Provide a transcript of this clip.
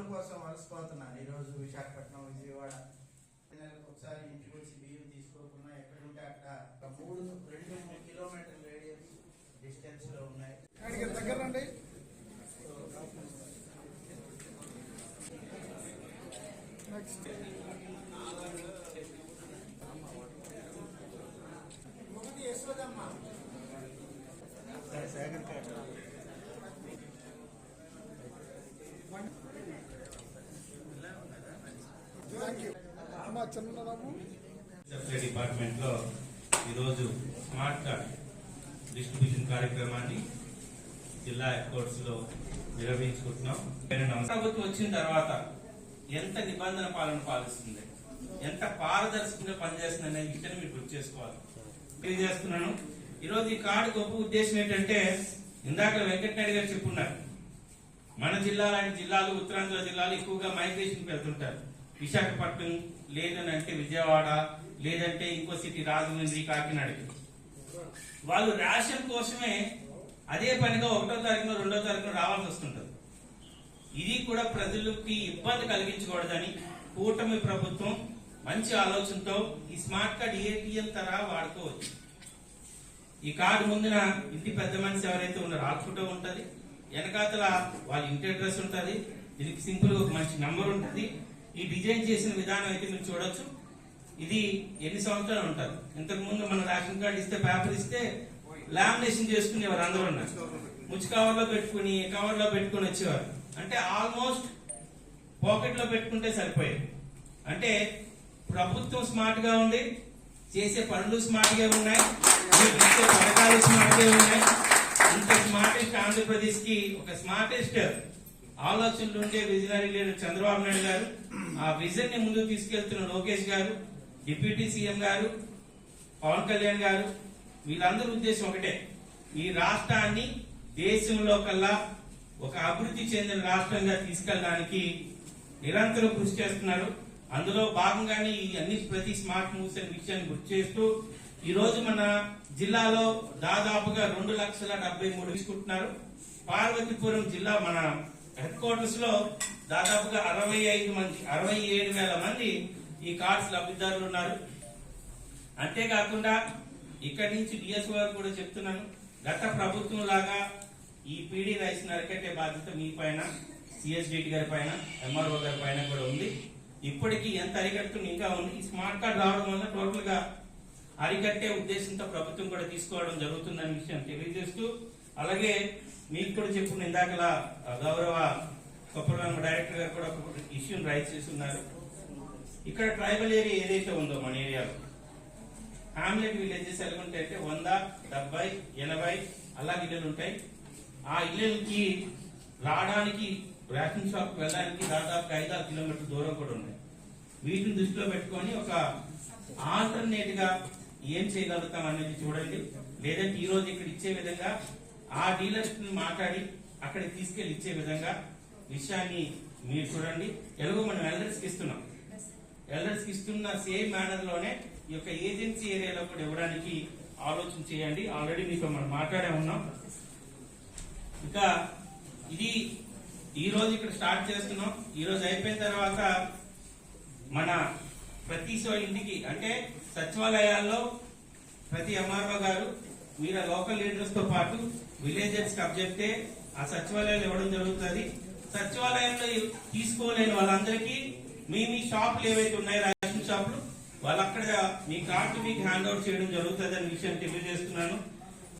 అందరి కోసం అలసిపోతున్నాను ఈరోజు విశాఖపట్నం విజయవాడ. ఒకసారి ఇంటికి వచ్చి బియ్యం తీసుకోకుండా ఎక్కడుంటే అక్కడ మూడు రెండు మూడు కిలోమీటర్ రేడియస్ డిస్టెన్స్లో ఉన్నాయి. దగ్గరండి నెక్స్ట్ ఒకటి థ్యాంక్ యూ చిన్నరాము డిపార్ట్మెంట్లో ఈరోజు స్మార్ట్ కార్డ్ డిస్ట్రిబ్యూషన్ కార్యక్రమాన్ని జిల్లా హెడ్లో నిర్వహించుకుంటున్నాం. ప్రభుత్వం వచ్చిన తర్వాత ఎంత నిబంధన పాలన పాలిస్తుంది? ఎంత పారదర్శకంగా పనిచేస్తుంది అనే విషయాన్ని మీరు గుర్తు చేసుకోవాలి. తెలియజేస్తున్నాను ఈరోజు ఈ కార్డు గొప్ప ఉద్దేశం ఏంటంటే ఇందాక వెంకటనాయుడు గారు చెప్పున్నారు మన జిల్లా లాంటి జిల్లాలు ఉత్తరాంధ్ర జిల్లాలు ఎక్కువగా మైగ్రేషన్ వెళ్తుంటారు. విశాఖపట్నం లేదని అంటే విజయవాడ లేదంటే ఇంకో సిటీ రాజమండ్రి కాకినాడకి వాళ్ళు రేషన్ కోసమే అదే పనిగా ఒకటో తారీఖున రెండో తారీఖున రావాల్సి వస్తుంటుంది. ఇది కూడా ప్రజలకి ఇబ్బంది కలిగించకూడదని కూటమి ప్రభుత్వం మంచి ఆలోచనతో ఈ స్మార్ట్ కార్డ్ ఏటీఎం తరా వాడుకోవచ్చు. ఈ కార్డు ముందున ఇంటి పెద్ద మనిషి ఎవరైతే ఉన్నారో ఆ ఫోటో ఉంటుంది. వెనకాతల వాళ్ళ ఇంటి అడ్రస్ ఉంటుంది. దీనికి సింపుల్ ఒక మంచి నంబర్ ఉంటుంది. ఈ డిజైన్ చేసిన విధానం అయితే మీరు చూడొచ్చు. ఇది ఎన్ని సంవత్సరాలు ఉంటారు ఇంతకు ముందు మన రేషన్ కార్డు ఇస్తే పేపర్ ఇస్తే లామినేషన్ చేసుకునేవారు అందరూ ఉన్నారు. ముచ్చి కవర్లో పెట్టుకుని కవర్లో పెట్టుకుని వచ్చేవారు. అంటే ఆల్మోస్ట్ పాకెట్లో పెట్టుకుంటే సరిపోయేది. అంటే ప్రభుత్వం స్మార్ట్గా ఉంది చేసే పనులు స్మార్ట్గా ఉన్నాయి ఇచ్చే పథకాలు స్మార్ట్గా ఉన్నాయి. ఇంత స్మార్టెస్ట్ ఆంధ్రప్రదేశ్కి ఒక స్మార్టెస్ట్ ఆలోచనలు ఉండే విజనరీ లీడర్ చంద్రబాబు నాయుడు గారు. ఆ విజన్ని ముందుకు తీసుకెళ్తున్న లోకేష్ గారు డిప్యూటీ సీఎం గారు పవన్ కళ్యాణ్ గారు వీళ్ళందరి ఉద్దేశం ఒకటే. ఈ రాష్ట్రాన్ని దేశంలో కల్లా ఒక అభివృద్ధి చెందిన రాష్ట్రంగా తీసుకెళ్ళడానికి నిరంతరం కృషి చేస్తున్నారు. అందులో భాగంగానే ఈ అన్ని ప్రతి స్మార్ట్ మూవ్స్ అనే విషయాన్ని గుర్తు చేస్తూ ఈ రోజు మన జిల్లాలో దాదాపుగా రెండు లక్షల డెబ్బై మూడు తీసుకుంటున్నారు. పార్వతీపురం జిల్లా మన హెడ్ క్వార్టర్స్లో దాదాపుగా అరవై ఐదు మంది అరవై ఏడు వేల మంది ఈ కార్డ్స్ లబ్ధిదారులు ఉన్నారు. అంతేకాకుండా ఇక్కడి నుంచి డిఎస్ఓ గారు కూడా చెప్తున్నాను గత ప్రభుత్వం లాగా ఈ పీడీ రైస్ అరికట్టే బాధ్యత మీ పైన సిఎస్డిటి గారి పైన ఎంఆర్ఓ గారి పైన కూడా ఉంది. ఇప్పటికీ ఎంత అరికట్టుకుని ఇంకా ఉంది. ఈ స్మార్ట్ కార్డ్ రావడం వల్ల టోటల్గా అరికట్టే ఉద్దేశంతో ప్రభుత్వం కూడా తీసుకోవడం జరుగుతుందనే విషయం తెలియజేస్తూ అలాగే మీకు కూడా చెప్పిన ఇందాకలా గౌరవ కొప్పలరామ డైరెక్టర్ గారు కూడా ఒక ఇష్యూని రైజ్ చేస్తున్నారు. ఇక్కడ ట్రైబల్ ఏరియా ఏదైతే ఉందో మన ఏరియాలో హామ్లెట్ విలేజెస్ ఎలాగుంటాయి అంటే వంద డెబ్బై ఎనభై అలా ఇల్లులు ఉంటాయి. ఆ ఇళ్ళకి రావడానికి రేషన్ షాప్ వెళ్ళడానికి దాదాపు ఐదు ఆరు కిలోమీటర్ దూరం కూడా ఉన్నాయి. వీటిని దృష్టిలో పెట్టుకొని ఒక ఆల్టర్నేట్గా ఏం చేయగలుగుతాం అనేది చూడండి. లేదంటే ఈ రోజు ఇక్కడ ఇచ్చే విధంగా ఆ డీలర్స్ మాట్లాడి అక్కడికి తీసుకెళ్ళి ఇచ్చే విధంగా విషయాన్ని మీరు చూడండి. ఎలాగో మనం ఎల్డర్స్కి ఇస్తున్నాం. ఎల్డర్స్కి ఇస్తున్న సేమ్ మేనర్లోనే ఈ యొక్క ఏజెన్సీ ఏరియాలో కూడా ఇవ్వడానికి ఆలోచన చేయండి. ఆల్రెడీ మీతో మనం మాట్లాడే ఉన్నాం. ఇంకా ఇది ఈ రోజు ఇక్కడ స్టార్ట్ చేస్తున్నాం. ఈ రోజు అయిపోయిన తర్వాత మన ప్రతి సో ఇంటికి అంటే సచివాలయాల్లో ప్రతి ఎంఆర్ఓ గారు మీరు లోకల్ లీడర్స్తో పాటు విలేజర్స్కి చెప్తే ఆ సచివాలయాలు ఇవ్వడం జరుగుతుంది. సచివాలయంలో తీసుకోలేని వాళ్ళందరికీ మీ మీ షాపులు ఏవైతే ఉన్నాయో రేషన్ షాపులు వాళ్ళు అక్కడ మీ కార్డు మీకు హ్యాండ్ అవుట్ చేయడం జరుగుతుంది అనే విషయం తెలియజేస్తున్నాను.